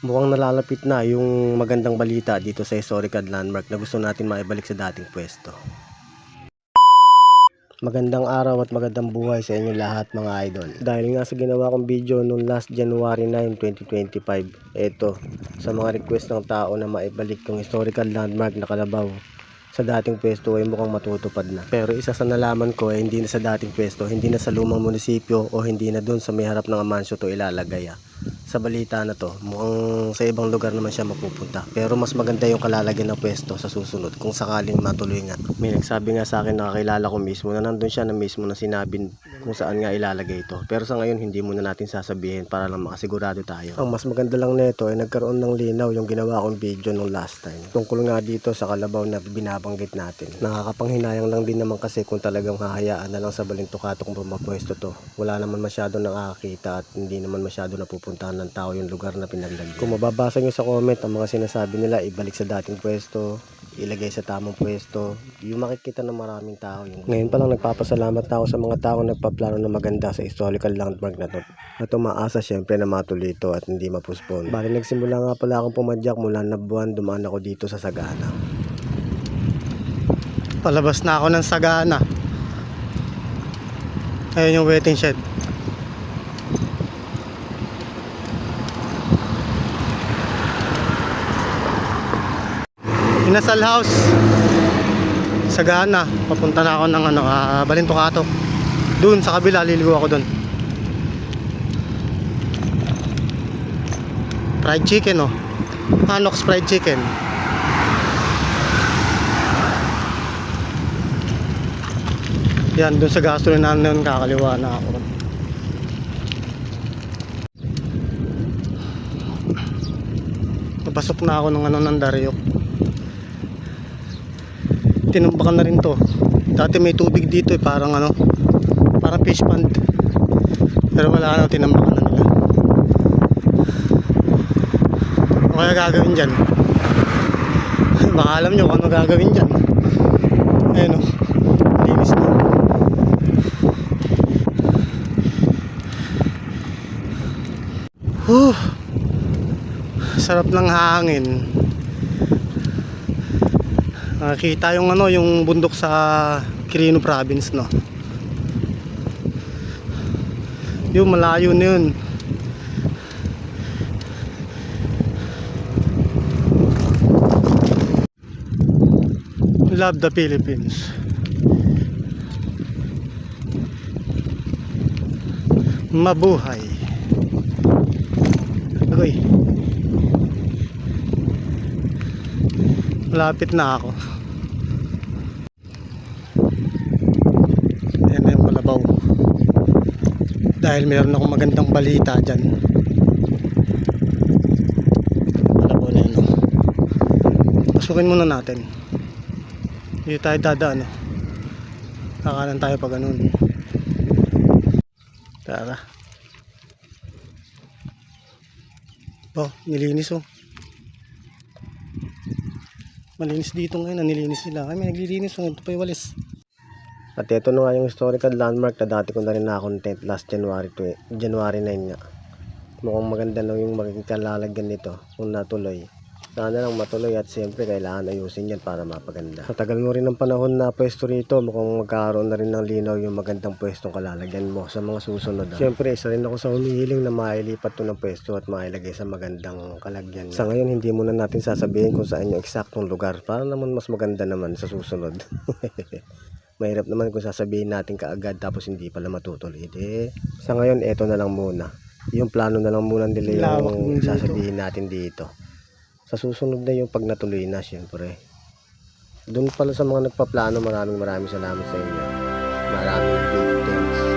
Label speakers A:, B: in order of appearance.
A: Mukhang nalalapit na yung magandang balita dito sa historical landmark na gusto natin maibalik sa dating pwesto. Magandang araw at magandang buhay sa inyo lahat mga idol. Dahil nga sa ginawa kong video noong last January 9, 2025, eto, sa mga request ng tao na maibalik yung historical landmark na Kalabaw sa dating pwesto ay mukhang matutupad na. Pero isa sa nalaman ko ay hindi na sa dating pwesto, hindi na sa lumang munisipyo o hindi na doon sa may harap ng Amansyo to ilalagay ah. Sa balita na to, mukhang sa ibang lugar naman siya mapupunta. Pero mas maganda yung kalalagyan ng pwesto sa susunod kung sakaling matuloy nga. May nagsabi nga sa akin na kakilala ko mismo na nandun siya na mismo na sinabi kung saan nga ilalagay ito. Pero sa ngayon hindi muna natin sasabihin para lang makasigurado tayo. Ang mas maganda lang nito ay nagkaroon ng linaw yung ginawa kong video nung last time. Tungkol nga dito sa kalabaw na binabanggit natin. Nakakapanghinayang lang din naman kasi kung talagang hahayaan na lang sa Balintukato kung pumapwesto to. Wala naman masyado nakakakita at hindi naman masyado napupuntahan ng tao yung lugar na pinaglalagyan. Kung mababasa nyo sa comment ang mga sinasabi nila, ibalik sa dating pwesto, ilagay sa tamang pwesto, yung makikita ng maraming tao yun. Ngayon pa lang nagpapasalamat na ako sa mga tao nagpaplano na maganda sa historical landmark na to. At umaasa syempre na matuloy ito at hindi mapuspon. Bali nagsimula nga pala akong pumadyak mula na buwan dumaan ako dito sa Sagana.
B: Palabas na ako ng Sagana. Ayun yung waiting shed. Inasal House. Sagana. Papunta na ako ng ano, ah, Balintukato. Doon sa kabila, liligo ako doon. Fried chicken oh. Anox fried chicken. Yan, dun sa gasolinahan na yun, kakaliwa na ako. Napasok na ako ng ano ng Daryok. Tinumbakan na rin to. Dati may tubig dito eh, parang ano, parang fish pond. Pero wala na, tinambakan na nila. Ano kaya gagawin dyan? Baka alam nyo ano gagawin dyan. Ayun o, linis na. Huh. Sarap ng hangin. Nakita yung ano, yung bundok sa Quirino province, no. Yung malayo na yun. Love the Philippines. Mabuhay. Agoy. Malapit na ako. Ayan na yung Malabaw. Dahil meron akong magandang balita dyan. Malabaw na yun. oh. Pasukin muna natin. Hindi tayo dadaan. Kakanan tayo pa ganun. Tara. Oh, nilinis oh. Malinis dito ngayon, nilinis nila. Ay, may naglilinis oh. Ito pa yung walis.
A: At ito na nga yung historical landmark na dati ko na rin na-content last January, twe- January 9 nga. Mukhang maganda na yung magiging kalalagyan nito kung natuloy. Sana lang matuloy at siyempre kailangan ayusin yan para mapaganda. Sa tagal mo rin ng panahon na pwesto rito, mukhang magkakaroon na rin ng linaw yung magandang pwestong kalalagyan mo sa mga susunod. ah. Siyempre, isa rin ako sa humihiling na mailipat to ng pwesto at mailagay sa magandang kalagyan. Sa ngayon, hindi muna natin sasabihin kung saan yung eksaktong lugar para naman mas maganda naman sa susunod. Mahirap naman kung sasabihin natin kaagad tapos hindi pala matutuloy. Eh, sa ngayon, eto na lang muna. Yung plano na lang muna nila yung sasabihin natin dito. Sa susunod na yung pag natuloy na, syempre. Doon pala sa mga nagpaplano, maraming maraming salamat sa inyo. Maraming big thanks.